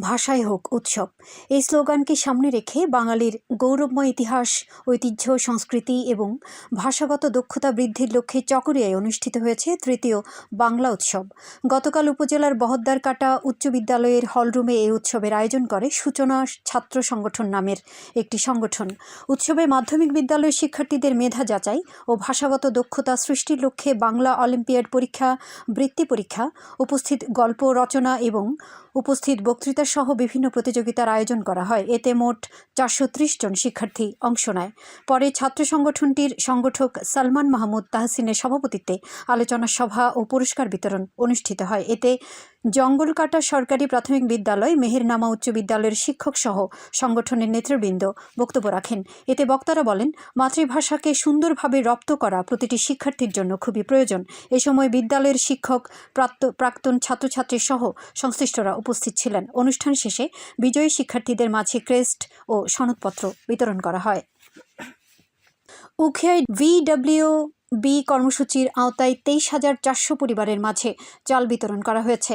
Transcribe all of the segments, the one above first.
ভাষায় হোক উৎসব। এই স্লোগানকে সামনে রেখে বাঙালির গৌরবময় ইতিহাস, ঐতিহ্য, সংস্কৃতি এবং ভাষাগত দক্ষতা বৃদ্ধির লক্ষ্যে চকরিয়ায় অনুষ্ঠিত হয়েছে তৃতীয় বাংলা উৎসব। গতকাল উপজেলার বহদ্দারকাটা উচ্চ বিদ্যালয়ের হলরুমে এই উৎসবের আয়োজন করে সূচনা ছাত্র সংগঠন নামের একটি সংগঠন। উৎসবে মাধ্যমিক বিদ্যালয়ের শিক্ষার্থীদের মেধা যাচাই ও ভাষাগত দক্ষতা সৃষ্টির লক্ষ্যে বাংলা অলিম্পিয়াড পরীক্ষা, বৃত্তি পরীক্ষা, উপস্থিত গল্প রচনা এবং উপস্থিত বক্তৃতা সহ বিভিন্ন প্রতিযোগিতার আয়োজন করা হয়। এতে মোট চারশো ত্রিশ জন শিক্ষার্থী অংশ নেয়। পরে ছাত্র সংগঠনটির সংগঠক সালমান মাহমুদ তাহসিনের সভাপতিত্বে আলোচনা সভা ও পুরস্কার বিতরণ অনুষ্ঠিত হয়। এতে জঙ্গলকাটা সরকারি প্রাথমিক বিদ্যালয়, মেহেরনামা উচ্চ বিদ্যালয়ের শিক্ষক সহ সংগঠনের নেতৃবৃন্দ বক্তব্য রাখেন। এতে বক্তারা বলেন, মাতৃভাষাকে সুন্দরভাবে রপ্ত করা প্রতিটি শিক্ষার্থীর জন্য খুবই প্রয়োজন। এ সময় বিদ্যালয়ের শিক্ষক প্রাক্ত- প্রাক্তন ছাত্রছাত্রী সহ সংশ্লিষ্টরা উপস্থিত ছিলেন। অনুষ্ঠান শেষে বিজয়ী শিক্ষার্থীদের মাঝে ক্রেস্ট ও সনদপত্র বিতরণ করা হয়। উখিয়ায় ভিডব্লিউ বি কর্মসূচির আওতায় তেইশ হাজার চারশো পরিবারের মাঝে চাল বিতরণ করা হয়েছে।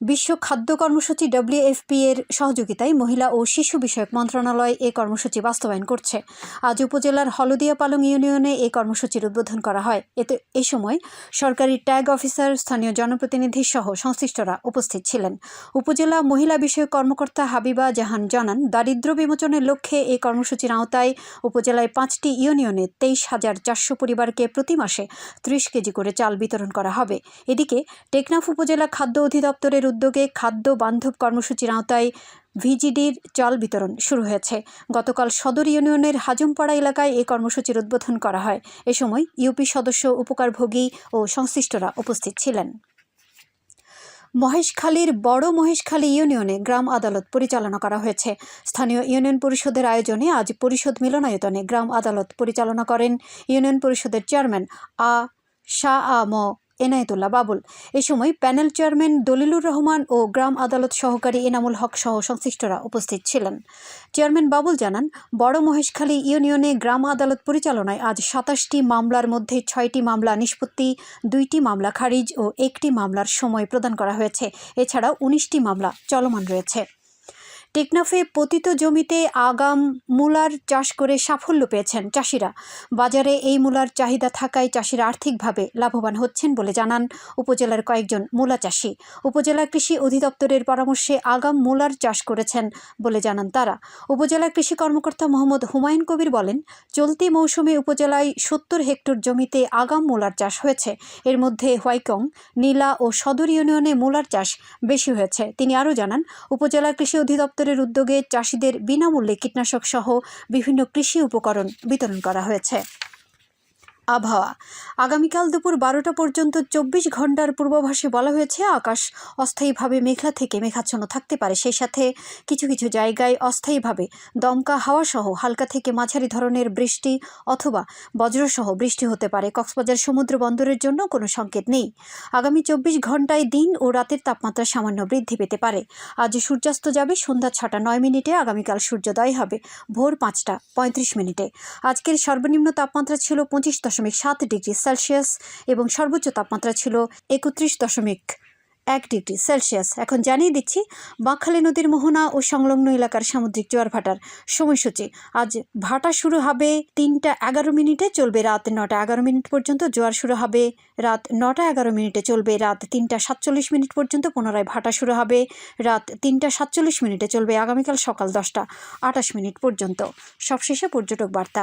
বিশ্ব খাদ্য কর্মসূচি ডব্লিউএফপি এর সহযোগিতায় মহিলা ও শিশু বিষয়ক মন্ত্রণালয় এই কর্মসূচি বাস্তবায়ন করছে। আজ উপজেলার হলদিয়া পালং ইউনিয়নে এই কর্মসূচির উদ্বোধন করা হয়। এতে এ সময় সরকারি ট্যাগ অফিসার, স্থানীয় জনপ্রতিনিধি সহ সংশ্লিষ্টরা উপস্থিত ছিলেন। উপজেলা মহিলা বিষয়ক কর্মকর্তা হাবিবা জাহান জানান, দারিদ্র্য বিমোচনের লক্ষ্যে এই কর্মসূচির আওতায় উপজেলায় পাঁচটি ইউনিয়নে তেইশ হাজার চারশো পরিবারকে প্রতি মাসে ত্রিশ কেজি করে চাল বিতরণ করা হবে। এদিকে টেকনাফ উপজেলা খাদ্য অধিদপ্তরের উদ্যোগে খাদ্য বান্ধব কর্মসূচির আওতায় ভিজিডির চাল বিতরণ শুরু হয়েছে। গতকাল সদর ইউনিয়নের হাজমপাড়া এলাকায় এই কর্মসূচির উদ্বোধন করা হয়। এ সময় ইউপি সদস্য উপকারভোগী ও সংশ্লিষ্টরা উপস্থিত ছিলেন। মহেশখালীর বড় মহেশখালী ইউনিয়নে গ্রাম আদালত পরিচালনা করা হয়েছে। স্থানীয় ইউনিয়ন পরিষদের আয়োজনে আজ পরিষদ মিলনায়তনে গ্রাম আদালত পরিচালনা করেন। ইউনিয়ন পরিষদের চেয়ারম্যান আ শাহ আ ম এনায়েতুল্লাহ বাবুল। এ সময় প্যানেল চেয়ারম্যান দলিলুর রহমান ও গ্রাম আদালত সহকারী এনামুল হক সহ সংশ্লিষ্টরা উপস্থিত ছিলেন। চেয়ারম্যান বাবুল জানান, বড় মহেশখালী ইউনিয়নে গ্রাম আদালত পরিচালনায় আজ সাতাশটি মামলার মধ্যে ছয়টি মামলা নিষ্পত্তি, দুইটি মামলা খারিজ ও একটি মামলার সময় প্রদান করা হয়েছে। এছাড়াও উনিশটি মামলা চলমান রয়েছে। টেকনাফে পতিত জমিতে আগাম মূলার চাষ করে সাফল্য পেয়েছেন চাষিরা। বাজারে এই মূলার চাহিদা থাকায় চাষিরা আর্থিকভাবে লাভবান হচ্ছেন বলে জানান উপজেলার কয়েকজন মূলা চাষি। উপজেলা কৃষি অধিদপ্তরের পরামর্শে আগাম মূলার চাষ করেছেন বলে জানান তারা। উপজেলা কৃষি কর্মকর্তা মোহাম্মদ হুমায়ুন কবির বলেন, চলতি মৌসুমে উপজেলায় সত্তর হেক্টর জমিতে আগাম মূলার চাষ হয়েছে। এর মধ্যে হোয়াইকং, নীলা ও সদর ইউনিয়নে মূলার চাষ বেশি হয়েছে। তিনি আরও জানান, উপজেলা কৃষি অধিদপ্তরের উদ্যোগে চাষিদের বিনামূল্যে কীটনাশক সহ বিভিন্ন কৃষি উপকরণ বিতরণ করা হয়েছে। আবহাওয়া। আগামীকাল দুপুর বারোটা পর্যন্ত চব্বিশ ঘণ্টার পূর্বাভাসে বলা হয়েছে, আকাশ অস্থায়ীভাবে মেঘলা থেকে মেঘাচ্ছন্ন থাকতে পারে। সেই সাথে কিছু কিছু জায়গায় অস্থায়ীভাবে দমকা হাওয়া সহ হালকা থেকে মাঝারি ধরনের বৃষ্টি অথবা বজ্রসহ বৃষ্টি হতে পারে। কক্সবাজার সমুদ্র বন্দরের জন্য কোনো সংকেত নেই। আগামী চব্বিশ ঘন্টায় দিন ও রাতের তাপমাত্রা সামান্য বৃদ্ধি পেতে পারে। আজ সূর্যাস্ত যাবে সন্ধ্যা ছটা নয় মিনিটে, আগামীকাল সূর্যোদয় হবে ভোর পাঁচটা পঁয়ত্রিশ মিনিটে। আজকের সর্বনিম্ন তাপমাত্রা ছিল পঁচিশ দশমিক সাত ডিগ্রি সেলসিয়াস এবং সর্বোচ্চ তাপমাত্রা ছিল একত্রিশ দশমিক এক ডিগ্রি সেলসিয়াস। এখন জানিয়ে দিচ্ছি বাঁকখালী নদীর মোহনা ও সংলগ্ন এলাকার সামুদ্রিক জোয়ার ভাটার সময়সূচি। আজ ভাটা শুরু হবে তিনটা এগারো মিনিটে, চলবে রাত নটা এগারো মিনিট পর্যন্ত, জোয়ার শুরু হবে রাত নটা এগারো মিনিটে, চলবে রাত তিনটা সাতচল্লিশ মিনিট পর্যন্ত, পুনরায় ভাটা শুরু হবে রাত তিনটা সাতচল্লিশ মিনিটে, চলবে আগামীকাল সকাল দশটা আটাশ মিনিট পর্যন্ত। সবশেষে পর্যটক বার্তা।